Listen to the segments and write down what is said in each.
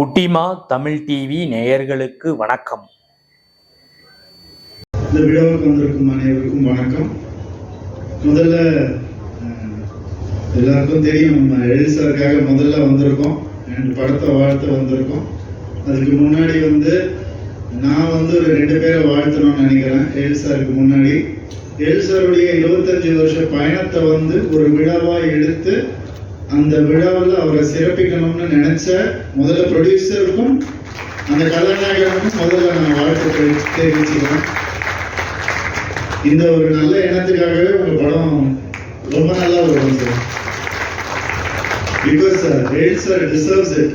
குட்டிமா தமிழ் டிவி நேயர்களுக்கு வணக்கம். இந்த விழாவுக்கு வந்திருக்கும் அனைவருக்கும் வணக்கம். முதல்ல எல்லாருக்கும் தெரியும் நம்ம எழில் சாருக்காக முதல்ல வந்திருக்கோம். ரெண்டு படத்தை வாழ்த்து வந்திருக்கோம். அதுக்கு முன்னாடி வந்து நான் வந்து ஒரு ரெண்டு பேரை வாழ்த்தணும்னு நினைக்கிறேன் எழில் சாருக்கு முன்னாடி. எழுசாருடைய சாருடைய இருபத்தஞ்சு வருஷ பயணத்தை வந்து ஒரு விழாவாக எடுத்து அந்த விழாவில் அவரை சிறப்பிக்கணும்னு நினைச்ச முதல்ல ப்ரொடியூசருக்கும் அந்த கதாநாயகனுக்கும் முதல்ல நான் வாழ்த்து தெரிவிச்சுக்கிறேன். இந்த ஒரு நல்ல எண்ணத்துக்காகவே உங்க படம் ரொம்ப நல்லா வரும் sir. Because real sir deserves it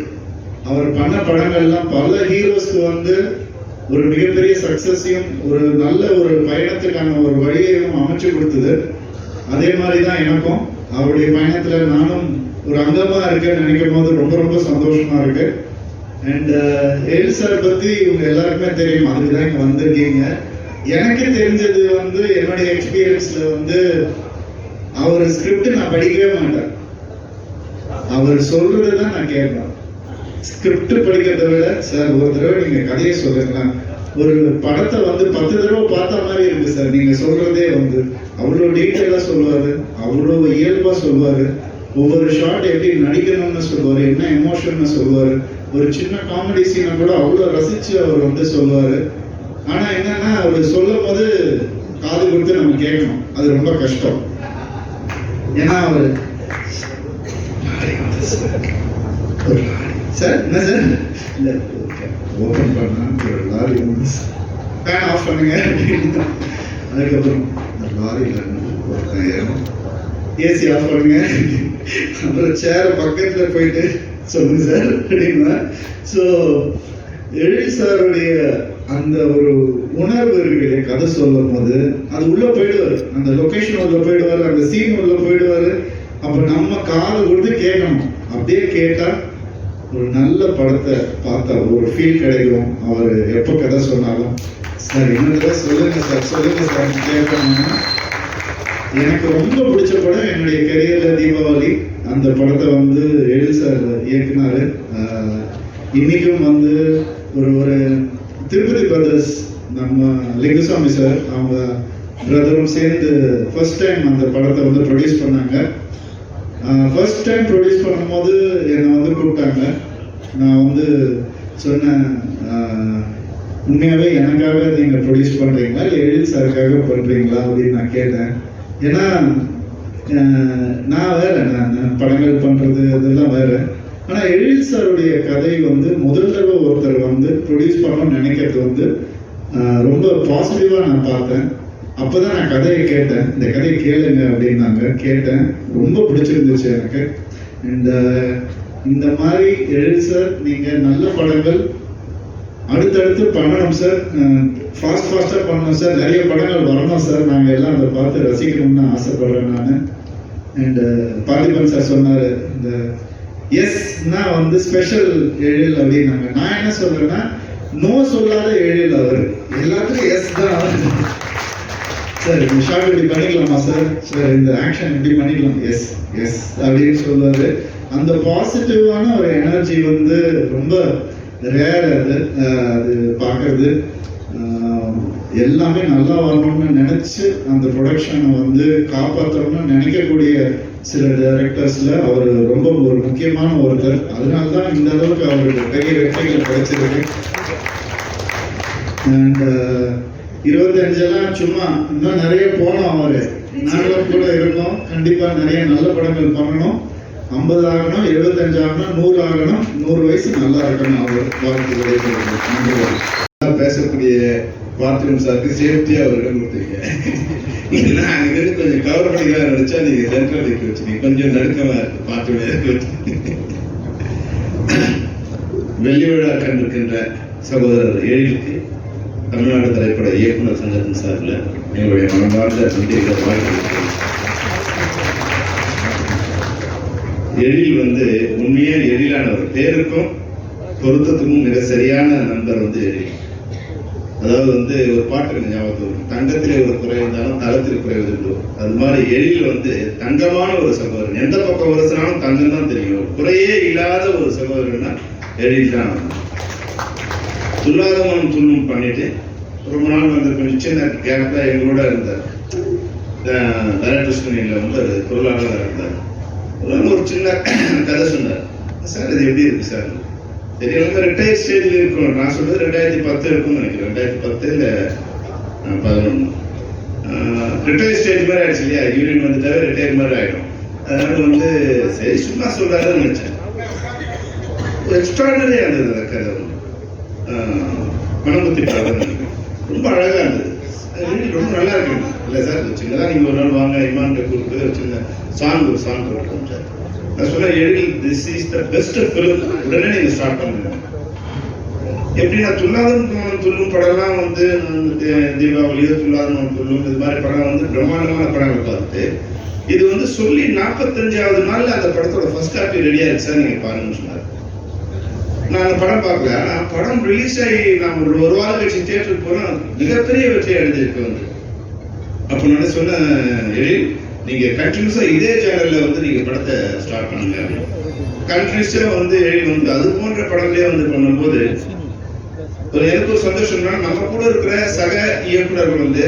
அவர் பண்ண படங்கள்லாம் பல ஹீரோஸ்க்கு வந்து ஒரு மிகப்பெரிய சக்சஸையும் ஒரு நல்ல ஒரு பயணத்துக்கான ஒரு வழியையும் அமைச்சு கொடுத்தது. அதே மாதிரி தான் எனக்கும். அவருடைய பயணத்தில் நானும் ஒரு அங்கமா இருக்க நினைக்கும் போது ரொம்ப ரொம்ப சந்தோஷமா இருக்கு. அண்ட் எல் சார் பத்தி இவங்க எல்லாருக்குமே தெரியும். அதுக்குதான் இங்க வந்திருக்கீங்க. எனக்கு தெரிஞ்சது வந்து என்னுடைய எக்ஸ்பீரியன்ஸ்ல வந்து அவர் ஸ்கிரிப்ட் நான் படிக்கவே மாட்டேன். அவர் சொல்றதுதான் நான் கேட்பேன். ஸ்கிரிப்ட் படிக்கிறத விட சார் ஒரு தடவை நீங்க கதையை சொல்லுங்களேன். ஒரு படத்தை வந்து பத்து தடவை பார்த்த மாதிரி இருக்கு சார் நீங்க சொல்றதே வந்து அவ்வளோ டீட்டெயிலா சொல்லுவாரு அவ்வளோ இயல்பா சொல்லுவாரு. ஒவ்வொரு ஷாட் எப்படி நடிக்கணும்னு சொல்லுவாரு என்ன எமோஷன்னு சொல்லுவாரு ஒரு சின்ன காமெடி சீனை கூட அவ்வளோ ரசிச்சு அவர் வந்து சொல்லுவாரு. ஆனா என்னன்னா அவர் சொல்லும் போது காது கொடுத்து நம்ம கேட்கணும். அது ரொம்ப கஷ்டம். ஏன்னா அவர். சார் என்ன சார்? இல்ல ஓபன் பண்ணா ஒரு லாரி ஃபேன் ஆஃப் பண்ணுங்க. அதுக்கப்புறம் லாரியில ஒருத்தன் ஏசி ஆஃப் பண்ணுங்க. அப்புறம் சேர பக்கத்துல போயிட்டு சொல்லுங்க சார் அப்படின்னா ஸோ எழில் சாருடைய அந்த ஒரு உணர்வு இருக்கு கதை சொல்லும் போது அது உள்ள போயிடுவார். அந்த லொக்கேஷன் உள்ள போயிடுவாரு அந்த சீன் உள்ள போயிடுவாரு. அப்ப நம்ம காது கொடுத்து கேட்கணும். அப்படியே கேட்டா ஒரு நல்ல படத்தை பார்த்தா ஒரு ஃபீல் கிடைக்கும். அவர் எப்போ கதை சொன்னாலும். சார் என்ன சொல்லுங்க சார் சொல்லுங்க சார் கேட்கணும்னா. எனக்கு ரொம்ப பிடிச்ச படம் என்னுடைய கரியர்ல தீபாவளி. அந்த படத்தை வந்து எழில் சார் இயக்குனாரு. இன்னைக்கும் வந்து ஒரு ஒரு திருப்பதி பிரதர்ஸ் நம்ம லிங்குசாமி சார் அவங்க பிரதரும் சேர்ந்து ஃபர்ஸ்ட் டைம் அந்த படத்தை வந்து ப்ரொடியூஸ் பண்ணாங்க. ஃபர்ஸ்ட் டைம் ப்ரொடியூஸ் பண்ணும்போது என்னை வந்து கூப்பிட்டாங்க. நான் வந்து சொன்னேன் உண்மையாகவே எனக்காக நீங்கள் ப்ரொடியூஸ் பண்ணுறீங்களா இல்லை எழில் சாருக்காக பண்ணுறீங்களா அப்படின்னு நான் கேட்டேன். ஏன்னா நான் வேற நான் படங்கள் பண்ணுறது அதெல்லாம் வேற. ஆனால் எழில் சாருடைய கதை வந்து முதல் தடவை ஒருத்தர் வந்து ப்ரொடியூஸ் பண்ணணும்னு நினைக்கிறது வந்து ரொம்ப பாசிட்டிவாக நான் பார்த்தேன். அப்பதான் நான் கதையை கேட்டேன். இந்த கதையை கேளுங்க அப்படின்னாங்க. கேட்டேன். ரொம்ப பிடிச்சிருந்துச்சு எனக்கு. இந்த இந்த மாதிரி எழில் சார் நீங்கள் நல்ல படங்கள் அடுத்தடுத்து பண்ணணும் சார் ஃபாஸ்ட் ஃபாஸ்ட்டாக பண்ணணும் சார் நிறைய படங்கள் வரணும் சார் நாங்கள் எல்லாம் அதை பார்த்து ரசிக்கணும்னு ஆசைப்படுறேன் நான். அண்ட் பார்த்திபன் சார் சொன்னார் இந்த எஸ்னா வந்து ஸ்பெஷல் எழில் அப்படின்னாங்க. நான் என்ன சொல்கிறேன்னா நோ சொல்லாத எழில் அவர். எல்லாத்துக்கும் எஸ் தான். சார் இந்த ஷார்ட் இப்படி பண்ணிக்கலாமா சார் சார் இந்த ஆக்ஷன் இப்படி பண்ணிக்கலாம். எஸ் எஸ் அப்படின்னு சொல்லுவார். அந்த பாசிட்டிவான ஒரு எனர்ஜி வந்து ரொம்ப ரேர் அது அது பார்க்கறது எல்லாமே நல்லா வரணும்னு நினச்சி அந்த ப்ரொடக்ஷனை வந்து காப்பாற்றணும்னு நினைக்கக்கூடிய சில டைரக்டர்ஸ்ல அவர் ரொம்ப ஒரு முக்கியமான ஒருத்தர். அதனால தான் இந்த அளவுக்கு அவருக்கு பெரிய வெற்றிகள் கிடைச்சிருக்கு. அண்ட் இருபத்தஞ்செல்லாம் சும்மா இன்னும் நிறைய போனோம் அவரு. நாங்களும் கூட இருக்கோம். கண்டிப்பாக நிறைய நல்ல படங்கள் பண்ணணும். ஐம்பது ஆகணும் எழுபத்தஞ்சு ஆகணும் நூறு ஆகணும் நூறு வயசு நல்லா இருக்கணும் அவர் வாழ்த்துக்களை பேசக்கூடிய பாத்ரூம் சார்க்கு சேஃப்டியா அவரிடம் இடம் கொடுத்துருங்க இல்லைன்னா அங்க கொஞ்சம் கவர் பண்ணிக்கலாம் நினைச்சா நீங்க சென்ட்ரல் நிக்க வச்சுங்க கொஞ்சம் நடுக்கமா இருக்கு பாத்ரூம் இருக்கு வச்சு. வெள்ளி விழா கண்டிருக்கின்ற சகோதரர் ஏழிற்கு தமிழ்நாடு திரைப்பட இயக்குனர் சங்கத்தின் சார்பில் எங்களுடைய மனமார்ந்த நன்றிகளை வாழ்த்துக்கிறேன் எழில் வந்து உண்மையே எழிலானவர் பேருக்கும் பொருத்தத்துக்கும் மிக சரியான நண்பர் வந்து எழில் அதாவது வந்து ஒரு பாட்டு ஞாபகம் தங்கத்திலே ஒரு குறை இருந்தாலும் தளத்தில் குறைவது உண்டு அது மாதிரி எழில் வந்து தங்கமான ஒரு சகோதரன். எந்த பக்கம் வருஷனாலும் தங்கம் தான் தெரியும். குறையே இல்லாத ஒரு சகோதரன்னா எழில் தான் துல்லாதமனம் துண்ணும் பண்ணிட்டு ரொம்ப நாள் வந்து கொஞ்சம் சின்ன கேப்ல எங்களோட இருந்தார். தரகிருஷ்ணனில் வந்து பொருளாளராக இருந்தார். ஒரு ஒரு சின்ன கதை சொன்னார். சார் இது எப்படி இருக்கு சார்? சரி நம்ம ரிட்டையர் ஸ்டேஜில் இருக்கணும் நான் சொல்றது ரெண்டாயிரத்தி பத்து இருக்கும்னு நினைக்கிறேன். ரெண்டாயிரத்தி பத்து இல்லை பதினொன்று ரிட்டையர் ஸ்டேஜ் மாதிரி ஆயிடுச்சு இல்லையா? யூனியன் வந்துட்டாவே ரிட்டையர் மாதிரி ஆகிடும் அதனால வந்து சரி சும்மா சொல்றாருன்னு நினைச்சேன். எக்ஸ்ட்ராடனரியா இருந்தது அந்த கதை. வந்து. ஆஹ் மனமுத்தி ரொம்ப அழகா இருந்தது. ரொம்ப நல்லா இருக்கு. இல்ல சார் சின்னதாக நீங்கள் நீங்க ஒரு நாள் வாங்க இமான்கிட்ட கூப்பிட்டு ஒரு சின்ன சாங் ஒரு சாங் போட்டு நான் சொன்னேன் Ezhil this is the best film உடனே நீங்க ஸ்டார்ட் பண்ணுங்க. எப்படின்னா துல்லாதன் துள்ளும் படம்லாம் வந்து தீபாவளியோ துல்லாதன் துள்ளும் இது மாதிரி படம் வந்து பிரம்மாண்டமான படங்கள் பார்த்து இது வந்து சொல்லி நாற்பத்தஞ்சாவது நாள்ல அந்த படத்தோட ஃபர்ஸ்ட் காப்பி ரெடியா இருக்கு சார் நீங்க பாருங்கன்னு சொன்னார். நான் படம் பார்க்கல. ஆனால் படம் ரிலீஸ் ஆகி நான் ஒரு ஒரு வாரம் கழிச்சு தியேட்டருக்கு போனால் மிகப்பெரிய வெற்றி அடைஞ்சிருக்கு வந்து. அப்போ நான் சொன்னேன் எழில் நீங்க கண்டினியூஸா இதே சேனல்ல வந்து நீங்கள் படத்தை ஸ்டார்ட் பண்ணுங்க கண்டினியூஸாக வந்து எழில் வந்து அது போன்ற படங்களே வந்து பண்ணும்போது ஒரு எனக்கு ஒரு சந்தோஷம்னா நம்ம கூட இருக்கிற சக இயக்குநர்கள் வந்து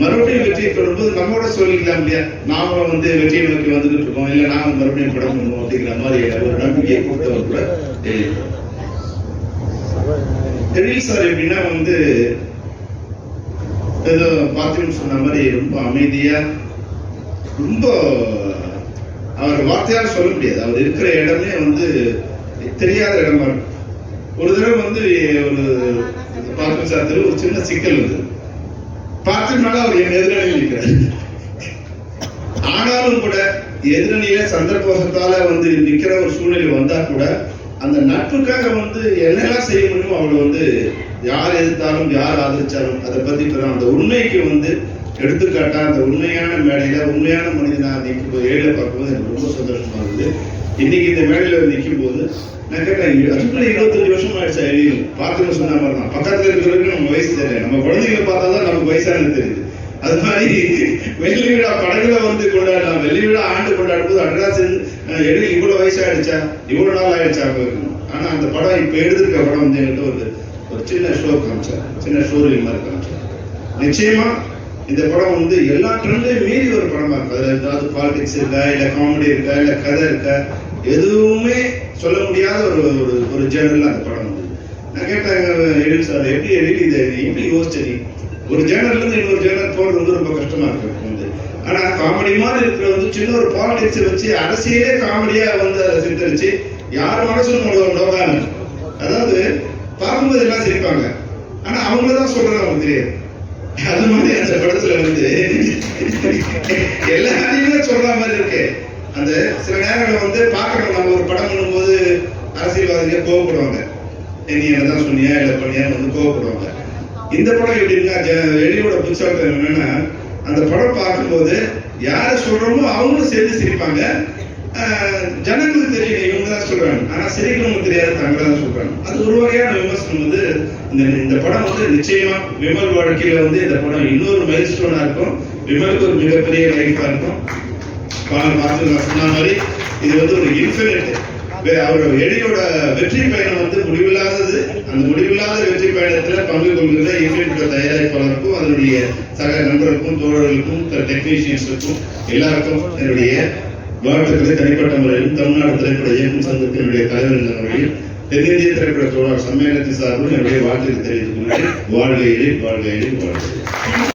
மறுபடியும் வெற்றியை பெறும்போது கூட சொல்லிக்கலாம் இல்லையா? நாம வந்து வெற்றியை நோக்கி வந்துகிட்டு இருக்கோம். இல்லை நாம மறுபடியும் படம் பண்ணுவோம் அப்படிங்கிற மாதிரி ஒரு நம்பிக்கையை கொடுத்தவர் கூட எழில். சார் எப்படின்னா வந்து ஏதோ பாத்திரம் சொன்ன மாதிரி ரொம்ப அமைதியா ரொம்ப அவர் வார்த்தையால சொல்ல முடியாது அவர் இருக்கிற இடமே வந்து தெரியாத இடமா இருக்கும் ஒரு தடவை வந்து ஒரு பாத்திரம் சாத்திர ஒரு சின்ன சிக்கல் வந்து பாத்திரம்னால அவர் என் எதிரணியில் நிற்கிறார் ஆனாலும் கூட எதிரணியில சந்தர்ப்பத்தால வந்து நிக்கிற ஒரு சூழ்நிலை வந்தா கூட அந்த நட்புக்காக வந்து என்னெல்லாம் செய்ய முடியுமோ அவளை வந்து யார் எதிர்த்தாலும் யார் ஆதரிச்சாலும் அதை பத்தி அந்த உண்மைக்கு வந்து எடுத்துக்காட்டா அந்த உண்மையான மேடையில உண்மையான மனிதனா நிற்கும் போது ஏழை பார்க்கும்போது எனக்கு ரொம்ப சந்தோஷமா இருந்தது இன்னைக்கு இந்த மேடையில நிற்கும் போது நான் கேட்டேன் அதுக்குள்ள இருபத்தஞ்சு வருஷம் ஆயிடுச்சு? எழுதியும் பார்த்துன்னு சொன்ன மாதிரி தான். பக்கத்துல இருக்கிறவருக்கு நம்ம வயசு தெரியல. நம்ம குழந்தைங்களை பார்த்தா தான் நமக்கு வயசானது தெரியுது. அது மாதிரி வெள்ளி படகுல திருவிழா ஆண்டு கொண்டாடும் போது அட்ராஸ் இவ்வளவு வயசாயிடுச்சா? இவ்வளவு நாள் ஆயிடுச்சா இருக்கணும் ஆனா அந்த படம் இப்ப எடுத்திருக்க படம் வந்து என்கிட்ட ஒரு ஒரு சின்ன ஷோ காமிச்சார். சின்ன ஷோ மாதிரி காமிச்சார். நிச்சயமா இந்த படம் வந்து எல்லா ட்ரெண்டையும் மீறி ஒரு படமா இருக்கு. அதுல ஏதாவது பாலிடிக்ஸ் இருக்கா இல்ல காமெடி இருக்கா இல்ல கதை இருக்கா எதுவுமே சொல்ல முடியாத ஒரு ஒரு ஒரு ஜேர்னல் அந்த படம் வந்து நான் கேட்டேன் எழில் சார் எப்படி எழில் இதை எப்படி யோசிச்சு ஒரு ஜேர்னல்ல இருந்து இன்னொரு ஜேர்னல் போறது வந்து ரொம்ப கஷ்டமா இருக்கு. ஆனா காமெடி மாதிரி இருக்கிற வந்து சின்ன ஒரு பாலிடிக்ஸ் வச்சு அரசியலே காமெடியா வந்து அதை சித்தரிச்சு யார் மனசும் நோகாம அதாவது பார்க்கும்போது எல்லாம் சிரிப்பாங்க. ஆனா அவங்க தான் சொல்றது அவங்களுக்கு தெரியாது. அது மாதிரி அந்த படத்துல வந்து எல்லாத்தையுமே சொல்ற மாதிரி இருக்கு. அந்த சில நேரங்கள்ல வந்து பார்க்கணும் நம்ம ஒரு படம் பண்ணும்போது அரசியல்வாதிகள் கோவப்படுவாங்க. நீ என்னதான் சொன்னியா? இல்லை பண்ணியா வந்து கோவப்படுவாங்க. இந்த படம் எப்படி இருக்கா? வெளியோட புதுசாக என்னன்னா அந்த படம் பார்க்கும்போது யாரை சொல்றோமோ அவங்களும் சேர்ந்து சிரிப்பாங்க. ஜனங்களுக்கு தெரியல இவங்க தான் சொல்றாங்க. ஆனா சிரிக்கிறவங்க தெரியாது தாங்க தான் சொல்றாங்க. அது ஒரு வகையான விமர்சனம் வந்து இந்த இந்த படம் வந்து நிச்சயமா விமல் வாழ்க்கையில வந்து இந்த படம் இன்னொரு மைல் ஸ்டோனா இருக்கும். விமலுக்கு ஒரு மிகப்பெரிய லைஃபா இருக்கும். பாருங்க பார்த்து நான் சொன்ன மாதிரி இது வந்து ஒரு இன்ஃபினிட் அவரோட எழியோட வெற்றி பயணம் வந்து முடிவில்லாதது. அந்த முடிவில்லாத வெற்றி பயணத்துல பங்கு கொள்கிற இன்ஃபினிட்டோட தயாரிப்பாளருக்கும் அதனுடைய சக நண்பர்களுக்கும் தோழர்களுக்கும் டெக்னீஷியன்ஸுக்கும் எல்லாருக்கும் என்னுடைய வாழ்த்துக்களை தனிப்பட்ட முறையிலும் தமிழ்நாடு திரைப்பட இயக்கும் சங்கத்தினுடைய தலைவர் என்ற முறையில் தென்னிந்திய திரைப்பட தோழர் சம்மேளனத்தின் சார்பில் என்னுடைய வாழ்த்துக்களை தெரிவித்துக் கொண்டு வாழ்கையிலே வாழ்கையிலே வாழ்க்கை